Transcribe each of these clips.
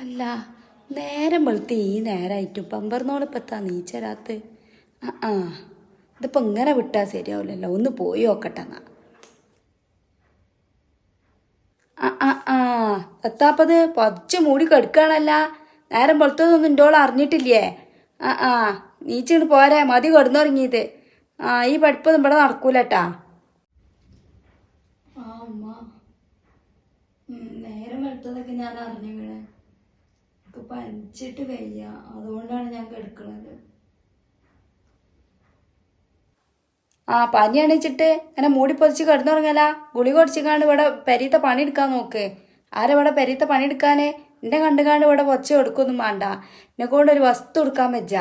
അല്ല നേരം വെളുത്ത് ഈ നേരമായിട്ടും പമ്പർന്നോളിപ്പത്താ നീച്ചരാത്ത്. ആ ആ ഇതിപ്പോൾ ഇങ്ങനെ വിട്ടാൽ ശരിയാവില്ലല്ലോ ഒന്ന് പോയി നോക്കട്ടെ എന്നാ ആ ആ ആ എത്താപ്പത് പതിച്ച് മൂടി കെടുക്കുകയാണല്ല നേരം വെളുത്തതൊന്നും ഇന്റോൾ അറിഞ്ഞിട്ടില്ലേ? ആ ആ നീച്ചിട്ട് പോരെ മതി കിടന്നുറങ്ങിയത് ആ ഈ പഠിപ്പൊന്നും ഇവിടെ നടക്കൂലട്ടാ. നേരം വെളുത്തതൊക്കെ ഞാൻ അറിഞ്ഞു വീണേ എനിക്ക് പനിച്ചിട്ട് വയ്യ. അതുകൊണ്ടാണ് ഞാൻ കിടക്കുന്നത് ആ പനി അണിച്ചിട്ട് അങ്ങനെ മൂടി പൊതിച്ച് കിടന്നുറങ്ങല ഗുളി കുടിച്ചിക്കാണ്ട് ഇവിടെ പെരീത്ത പണി എടുക്കാൻ നോക്ക്. ആരെ ഇവിടെ പെരീത്തെ പണി എടുക്കാന്? എന്നെ കണ്ടുകാണ്ട് ഇവിടെ പൊച്ച കൊടുക്കൊന്നും വേണ്ട. എന്നെ കൊണ്ട് ഒരു വസ്തു എടുക്കാൻ വെച്ച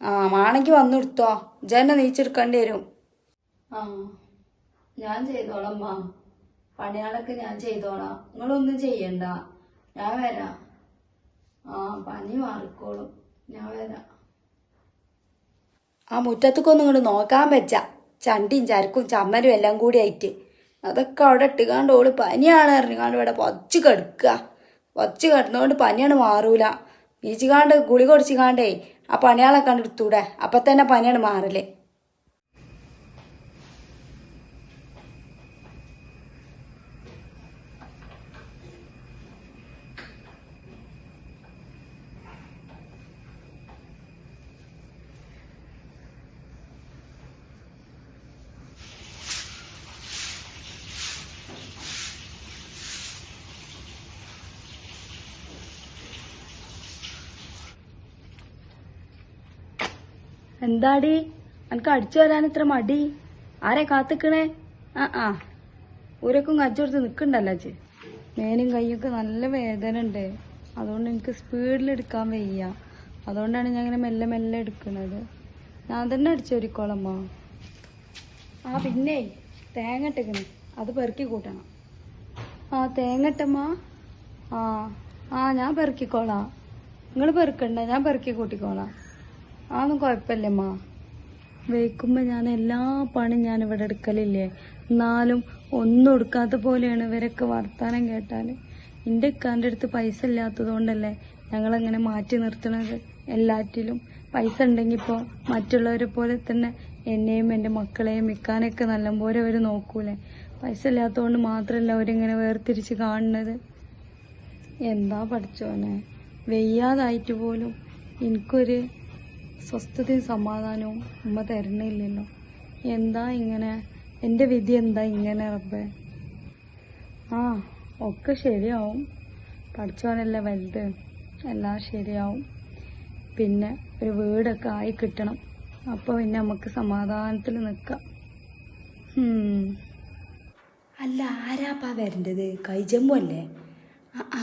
ആ മാണെങ്കിൽ വന്നു എടുത്തോ. ജന്നെ നീച്ചെടുക്കേണ്ടി വരും. ആ ഞാൻ ചെയ്തോളാം അമ്മ പണികളൊക്കെ ഞാൻ ചെയ്തോളാം. നിങ്ങളൊന്നും ചെയ്യണ്ട. ഞാൻ വരാം. ആ പനി മാറിക്കോളും. ഞാൻ വരാം. ആ മുറ്റത്തേക്കൊന്നും ഇങ്ങോട്ട് നോക്കാൻ പറ്റ ചണ്ടിയും ചരക്കും ചമ്മലും എല്ലാം കൂടി ആയിട്ട്. അതൊക്കെ അവിടെ ഇട്ടുകാണ്ട് ഓൾ പനിയാണ് എറിഞ്ഞാണ്ട് ഇവിടെ പൊച്ച് കിടക്കുക. പൊച്ച് കിടന്നുകൊണ്ട് പനിയാണ് മാറൂല. നീച്ചിക്കാണ്ട് ഗുളി കുടിച്ചിക്കാണ്ടേ ആ പണിയാളെ കണ്ടെടുത്തൂടെ അപ്പൊ തന്നെ പനിയാണ് മാറൽ. എന്താടി? എനിക്ക് അടിച്ചു വരാൻ ഇത്ര മടി. ആരെ കാത്തിക്കണേ? ആ ആ. ഊരക്കും കച്ചെടുത്ത് നിൽക്കണ്ടല്ലോ അച്ഛ മേനും കൈയൊക്കെ നല്ല വേദന ഉണ്ട്. അതുകൊണ്ട് എനിക്ക് സ്പീഡിൽ എടുക്കാൻ വയ്യ. അതുകൊണ്ടാണ് ഞാൻ ഇങ്ങനെ മെല്ലെ മെല്ലെ എടുക്കുന്നത്. ഞാൻ തന്നെ അടിച്ചൊരിക്കോളമ്മ ആ പിന്നെ തേങ്ങ ഇട്ടേക്കണ്. അത് പെറുക്കി കൂട്ടണം. ആ തേങ്ങ ഇട്ടമ്മ ആ ആ ഞാൻ പെറുക്കിക്കോളാം. നിങ്ങൾ പെറുക്കണ്ട ഞാൻ പെറുക്കി കൂട്ടിക്കോളാം. അതൊന്നും കുഴപ്പമില്ലമ്മ. വയ്ക്കുമ്പോൾ ഞാൻ എല്ലാ പണി ഞാൻ ഇവിടെ എടുക്കലില്ലേ? എന്നാലും ഒന്നും എടുക്കാത്ത പോലെയാണ് ഇവരൊക്കെ വർത്താനം കേട്ടാൽ എന്റെ ഇക്കാന്റെ അടുത്ത് പൈസ ഇല്ലാത്തത് കൊണ്ടല്ലേ ഞങ്ങളങ്ങനെ മാറ്റി നിർത്തണത് എല്ലാറ്റിലും പൈസ ഉണ്ടെങ്കിൽ ഇപ്പോൾ മറ്റുള്ളവരെ പോലെ തന്നെ എന്നെയും എന്റെ മക്കളെയും ഇക്കാനൊക്കെ നല്ലപോലെ അവർ നോക്കൂലേ? പൈസ ഇല്ലാത്തതുകൊണ്ട് മാത്രമല്ല അവരിങ്ങനെ വേർതിരിച്ച് കാണുന്നത്? എന്താ പഠിച്ചോനെ? വെയ്യാതായിട്ട് പോലും എനിക്കൊരു സ്വസ്ഥതയും സമാധാനവും ഉമ്മ തരണില്ലല്ലോ എന്താ ഇങ്ങനെ? എന്റെ വിധി എന്താ ഇങ്ങനെ റബ്ബേ? ആ ഒക്കെ ശരിയാവും. പഠിച്ചവനല്ലേ വലുത്? എല്ലാം ശരിയാവും. പിന്നെ ഒരു വീടൊക്കെ ആയി കിട്ടണം. അപ്പോൾ പിന്നെ നമുക്ക് സമാധാനത്തിൽ നിൽക്കാം. അല്ല ആരാപ്പാ വരേണ്ടത്? കൈജമ്മു അല്ലേ? ആ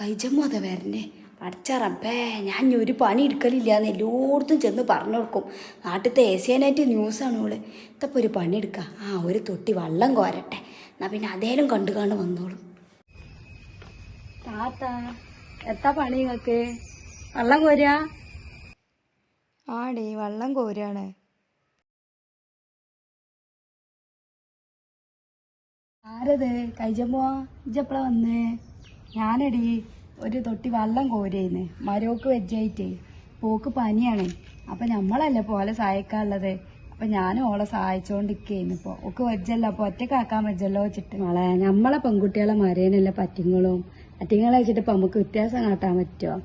കൈജമ്മു അതാ വരണ്ടേ പഠിച്ച റബ്ബേ ഞാൻ ഇനി ഒരു പണി എടുക്കലില്ല എന്ന് എല്ലായിടത്തും ചെന്ന് പറഞ്ഞു കൊടുക്കും നാട്ടിലത്തെ ഏസിയാനായിട്ട് ന്യൂസാണ് ഓൾ ഇതപ്പോൾ ഒരു പണി എടുക്കുക ആ ഒരു തൊട്ടി വള്ളം കോരട്ടെ. എന്നാൽ പിന്നെ അതേലും കണ്ടു കാണ് വന്നോളും. താത്ത എത്താ പണി നിങ്ങൾക്ക് വള്ളം കോരുക ആടേ വള്ളം കോരുകയാണ് ആരത്? കൈജമ്മോ? ഇജപ്പളാ വന്നേ? ഞാനടി ഒരു തൊട്ടി വെള്ളം കോരേന്ന്. മരോക്ക് വെജായിട്ടേ പോക്ക് പനിയാണ്. അപ്പൊ നമ്മളല്ലേ പോലെ സഹായിക്കാനുള്ളത്? അപ്പൊ ഞാനും ഓളെ സഹായിച്ചോണ്ടിരിക്കേന്ന് ഇപ്പൊ. ഒക്കെ വെജല്ല അപ്പൊ ഒറ്റക്കാക്കാൻ വെജല്ലോ വെച്ചിട്ട്. മോളെ നമ്മളെ പെൺകുട്ടികളെ മരേനല്ല പറ്റിങ്ങളും? പറ്റിങ്ങളെ വെച്ചിട്ട് ഇപ്പൊ നമുക്ക് വ്യത്യാസം കാട്ടാൻ പറ്റുമോ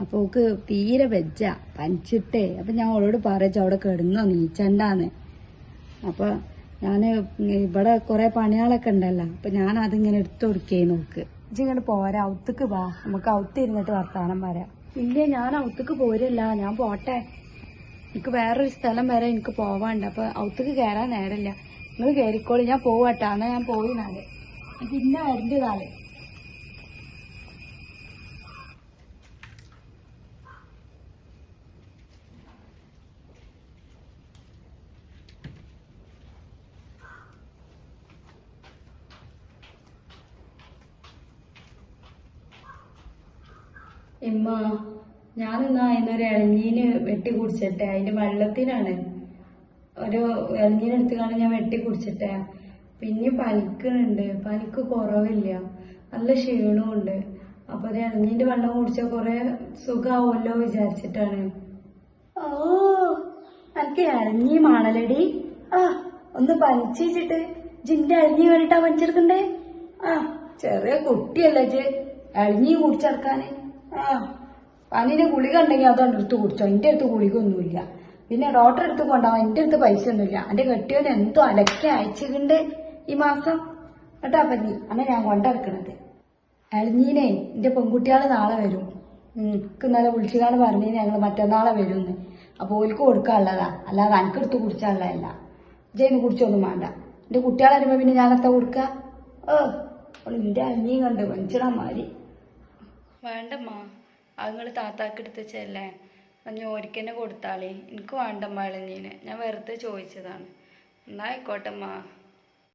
അപ്പൊ ഓക്ക് തീരെ വെജ പനിച്ചിട്ടേ. അപ്പൊ ഞാൻ ഓളോട് പറയിച്ചു അവിടെ കിടന്നോ? നീച്ചണ്ടാന്ന്. അപ്പൊ ഞാൻ ഇവിടെ കൊറേ പണികളൊക്കെ ഉണ്ടല്ലോ. അപ്പൊ ഞാൻ അതിങ്ങനെ എടുത്തു കൊടുക്കേ നോക്ക് ഇജ്ജ് ഇങ്ങോട്ട് പോരാ ഔത്തക്ക് വാ. നമുക്ക് ഔത്ത് ഇരുന്നിട്ട് വർത്താനം വരാം ഇല്ല ഞാൻ ഔത്തക്ക് പോരല്ല ഞാൻ പോട്ടെ. എനിക്ക് വേറൊരു സ്ഥലം വരെ എനിക്ക് പോവാണ്ട് അപ്പൊ ഔത്തക്ക് കയറാൻ നേരമില്ല നിങ്ങൾ കയറിക്കോളി ഞാൻ പോവാട്ടാ എന്നാ ഞാൻ പോയി നാളെ പിന്നെ വരണ്ട എമ്മ ഞാനെന്നാ അതിനൊരു ഇളഞ്ഞീന് വെട്ടി കുടിച്ചിട്ടെ അതിന്റെ വെള്ളത്തിനാണ്. ഒരു ഇളഞ്ഞീനെടുത്ത് കാണാൻ ഞാൻ വെട്ടി കുടിച്ചിട്ടെ. പിന്നെ പനിക്കുന്നുണ്ട് പനിക്ക് കുറവില്ല. നല്ല ക്ഷീണമുണ്ട് അപ്പൊ ഒരു ഇളഞ്ഞീന്റെ വെള്ളം കുടിച്ചാൽ കുറെ സുഖാവുമല്ലോ വിചാരിച്ചിട്ടാണ്. ഓ എനിക്ക് ഇളഞ്ഞി മാണലടി ആ ഒന്ന് പനിച്ചിട്ട് ജിന്റെ അഴിഞ്ഞി വേണ്ടിട്ടാ പനിച്ചെടുക്കണ്ടേ? ആ ചെറിയ കുട്ടിയല്ലേ ഇളഞ്ഞി കുടിച്ചെടുക്കാന്. പനിന് ഗുളിക ഉണ്ടെങ്കിൽ അത് എടുത്ത് കുടിച്ചോ. എന്റെ അടുത്ത് ഗുളിക ഒന്നുമില്ല പിന്നെ ഡോക്ടറെ അടുത്ത് കൊണ്ടാവാം എന്റെ അടുത്ത് പൈസ ഒന്നുമില്ല എന്റെ കെട്ടിയോന് എന്തോ അലക്കി അയച്ചിട്ടുണ്ട് ഈ മാസം. കേട്ടാ പനി. അന്നെ ഞാൻ കൊണ്ടെടുക്കണത്. അളിഞ്ഞീനെ എന്റെ പെൺകുട്ടികൾ നാളെ വരും. എനിക്ക് ഇന്നലെ വിളിച്ചിട്ടാണ് പറഞ്ഞു ഞങ്ങൾ മറ്റന്നാളെ വരുമെന്ന്. അപ്പൊ ഓൽക്ക് കൊടുക്കാനുള്ളതാ അല്ലാതെ അനക്കെടുത്ത് കുടിച്ചാനുള്ളതല്ല ജയിന് കുടിച്ചൊന്നും വേണ്ട. എന്റെ കുട്ടികളെ വരുമ്പോ പിന്നെ ഞാനെത്താ കൊടുക്ക? ഓ അവൾ എന്റെ അളിഞ്ഞീം കണ്ട് മനുഷ്യടാ മാരി വേണ്ടമ്മ. അത് നിങ്ങൾ താത്താക്ക് എടുത്ത് ചെല്ലേ ഓരിക്ക് തന്നെ കൊടുത്താളേ. എനിക്ക് വേണ്ടമ്മ ഇളഞ്ഞീന് ഞാൻ വെറുതെ ചോദിച്ചതാണ്. എന്നാ ആയിക്കോട്ടമ്മ.